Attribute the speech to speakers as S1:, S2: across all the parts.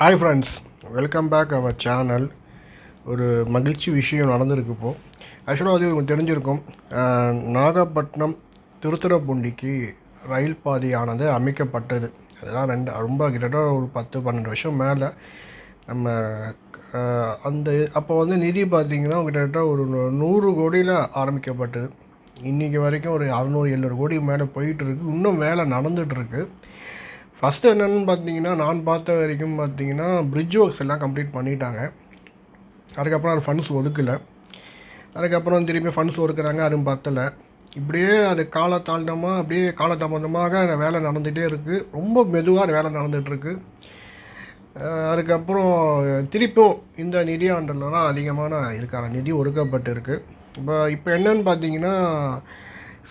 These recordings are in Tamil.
S1: Hi friends welcome back our channel ஒரு மகிழ்ச்சி விஷயம் நடந்திருக்கு இப்போது ஆக்சுவலாக அது உங்களுக்கு தெரிஞ்சிருக்கும். நாகப்பட்டினம் திருத்துறைப்பூண்டிக்கு ரயில் பாதையானது அமைக்கப்பட்டது. அதெல்லாம் ரெண்டு ரொம்ப கிட்டத்தட்ட ஒரு பத்து பன்னெண்டு வருஷம் மேலே நம்ம அந்த அப்போ வந்து நிதி பார்த்திங்கன்னா கிட்டத்தட்ட ஒரு நூறு கோடியில் ஆரம்பிக்கப்பட்டது. இன்றைக்கி வரைக்கும் ஒரு அறநூறு எழுநூறு கோடி மேலே போயிட்டுருக்கு இன்னும் வேலை நடந்துகிட்ருக்கு ஃபஸ்ட்டு என்னென்னு பார்த்தீங்கன்னா நான் பார்த்த வரைக்கும் பார்த்தீங்கன்னா பிரிட்ஜ் ஒர்க்ஸ் எல்லாம் கம்ப்ளீட் பண்ணிட்டாங்க. அதுக்கப்புறம் அது ஃபண்ட்ஸ் ஒதுக்கலை. அதுக்கப்புறம் திரும்பி ஃபண்ட்ஸ் ஒதுக்குறாங்க அதுவும் பத்தலை. இப்படியே அது காலத்தாழ்ந்தமாக அப்படியே காலதாமதமாக அந்த வேலை நடந்துகிட்டே இருக்குது ரொம்ப மெதுவாக அந்த வேலை நடந்துகிட்ருக்கு அதுக்கப்புறம் திருப்பியும் இந்த நிதியாண்டில் தான் அதிகமான இருக்கான நிதி ஒதுக்கப்பட்டு இருக்குது இப்போ இப்போ என்னன்னு பார்த்தீங்கன்னா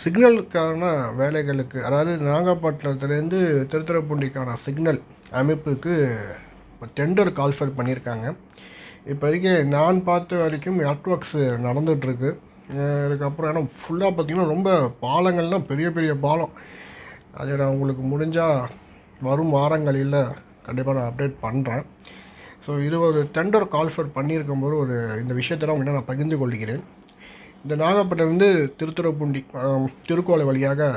S1: சிக்னலுக்கான வேலைகளுக்கு அதாவது நாகப்பட்டினத்துலேருந்து திருத்துறைப்பூண்டிக்கான சிக்னல் அமைப்புக்கு டெண்டர் கால்ஃபர் பண்ணியிருக்காங்க. இப்போ வரைக்கும் நான் பார்த்த வரைக்கும் நெட்ஒர்க்ஸ் நடந்துகிட்ருக்கு அதுக்கப்புறம் ஏன்னா ஃபுல்லாக பார்த்திங்கன்னா ரொம்ப பாலங்கள்லாம் பெரிய பெரிய பாலம். அது நான் உங்களுக்கு முடிஞ்சால் வரும் வாரங்களில் கண்டிப்பாக நான் அப்டேட் பண்ணுறேன் ஸோ இது ஒரு டெண்டர் கால்ஃபர் பண்ணியிருக்கும் போது ஒரு இந்த விஷயத்தை உங்கள்கிட்ட நான் பகிர்ந்து கொள்கிறேன். இந்த நாகப்பட்டினம் வந்து திருத்துறைப்பூண்டி திருக்கோலை திருக்கோளை வழியாக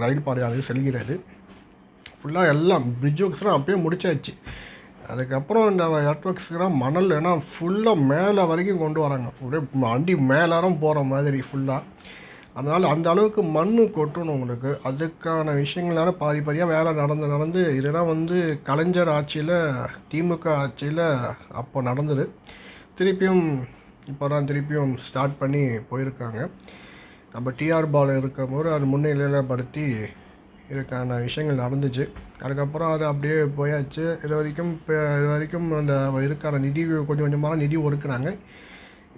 S1: ரயில் பாதையானது செல்கிறது. ஃபுல்லாக எல்லாம் பிரிட்ஜ் ஒர்க்ஸ்லாம் அப்பயே முடிச்சாச்சு. அதுக்கப்புறம் இந்த நெட்ஒர்க்ஸ்க்குலாம் மணல் ஏன்னா ஃபுல்லாக மேலே வரைக்கும் கொண்டு வராங்க. ஒரே வண்டி மேலாரம் போகிற மாதிரி ஃபுல்லாக அதனால் அந்த அளவுக்கு மண் கொட்டணும் உங்களுக்கு. அதுக்கான விஷயங்களால பாதி பாதியாக வேலை நடந்து நடந்து இதெல்லாம் வந்து கலைஞர் ஆட்சியில் திமுக ஆட்சியில் அப்போ நடந்தது. திருப்பியும் இப்போ தான் திருப்பியும் ஸ்டார்ட் பண்ணி போயிருக்காங்க. நம்ம டிஆர் பால் இருக்கும்போது அது முன்னிலைப்படுத்தி இதுக்கான விஷயங்கள் நடந்துச்சு. அதுக்கப்புறம் அது அப்படியே போயாச்சு. இது வரைக்கும் இப்போ இது வரைக்கும் அந்த இருக்கான நிதி கொஞ்சம் கொஞ்சமாக நிதி ஒதுக்குனாங்க.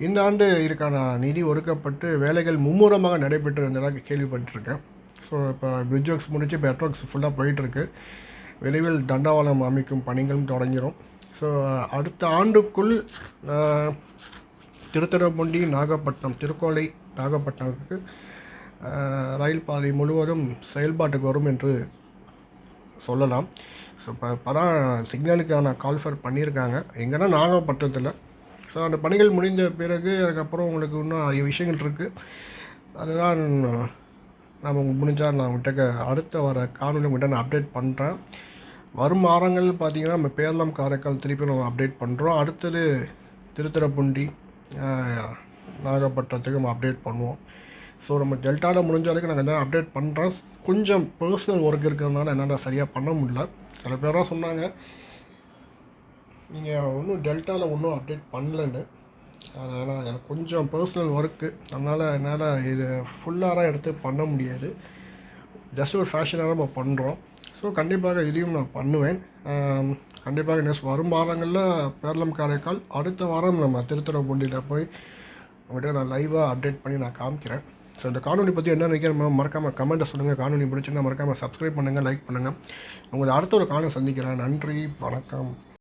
S1: இந்த ஆண்டு இதுக்கான நிதி ஒதுக்கப்பட்டு வேலைகள் மும்முரமாக நடைபெற்று இருந்ததாக கேள்விப்பட்டிருக்கேன். ஸோ இப்போ பிரிட்ஜ் ஒர்க்ஸ் முடிச்சு இப்போ ஃபுல்லாக போயிட்டுருக்கு. விரைவில் தண்டவாளம் அமைக்கும் பணிகளும் தொடங்கிடும் ஸோ அடுத்த ஆண்டுக்குள் திருத்துறைப்பூண்டி நாகப்பட்டினம் திருக்கோளை நாகப்பட்டினத்துக்கு ரயில் பாதை முழுவதும் செயல்பாட்டுக்கு வரும் என்று சொல்லலாம். ஸோ இப்போ படம் சிக்னலுக்கான கால்ஃபர் பண்ணியிருக்காங்க. எங்கன்னா நாகப்பட்டினத்தில். ஸோ அந்த பணிகள் முடிந்த பிறகு அதுக்கப்புறம் உங்களுக்கு இன்னும் நிறைய விஷயங்கள் இருக்குது அதுதான் நான் உங்களுக்கு முடிஞ்சால் நான் உங்கள்கிட்ட அடுத்த வர காணொலி உங்கள்கிட்ட நான் அப்டேட் பண்ணுறேன் வரும் வாரங்கள் பார்த்தீங்கன்னா நம்ம பேரளம் காரைக்கால் திருப்பி நம்ம அப்டேட் பண்ணுறோம் அடுத்தது திருத்துறைப்பூண்டி நாகப்பட்டினத்துக்கு நம்ம அப்டேட் பண்ணுவோம். ஸோ நம்ம டெல்டாவில் முடிஞ்ச வரைக்கும் நாங்கள் தான் அப்டேட் பண்ணுறோம் கொஞ்சம் பர்சனல் ஒர்க் இருக்கிறதுனால என்னால் சரியாக பண்ண முடியல. சில பேர்லாம் சொன்னாங்க நீங்கள் ஒன்றும் டெல்டாவில் ஒன்றும் அப்டேட் பண்ணலன்னு. அதனால் எனக்கு கொஞ்சம் பர்சனல் ஒர்க்கு அதனால் என்னால் இது ஃபுல்லாக எடுத்து பண்ண முடியாது. ஜஸ்ட் ஒரு ஃபேஷனாக நம்ம பண்ணுறோம் ஸோ கண்டிப்பாக இதையும் நான் பண்ணுவேன். கண்டிப்பாக நெக்ஸ்ட் வரும் வாரங்களில் பேரளம் காரைக்கால் அடுத்த வாரம் நம்ம திருத்துறைப்பூண்டியில் போய் உங்கள்கிட்ட நான் லைவாக அப்டேட் பண்ணி நான் காமிக்கிறேன். ஸோ இந்த காணொலி பற்றி என்ன நினைக்கிறேன் மறக்காமல் கமெண்ட்டை சொல்லுங்கள் காணொலி பிடிச்சிருந்தால் மறக்காமல் சப்ஸ்கிரைப் பண்ணுங்கள் லைக் பண்ணுங்கள் உங்களை அடுத்த ஒரு காணொலி சந்திக்கிறேன். நன்றி வணக்கம்.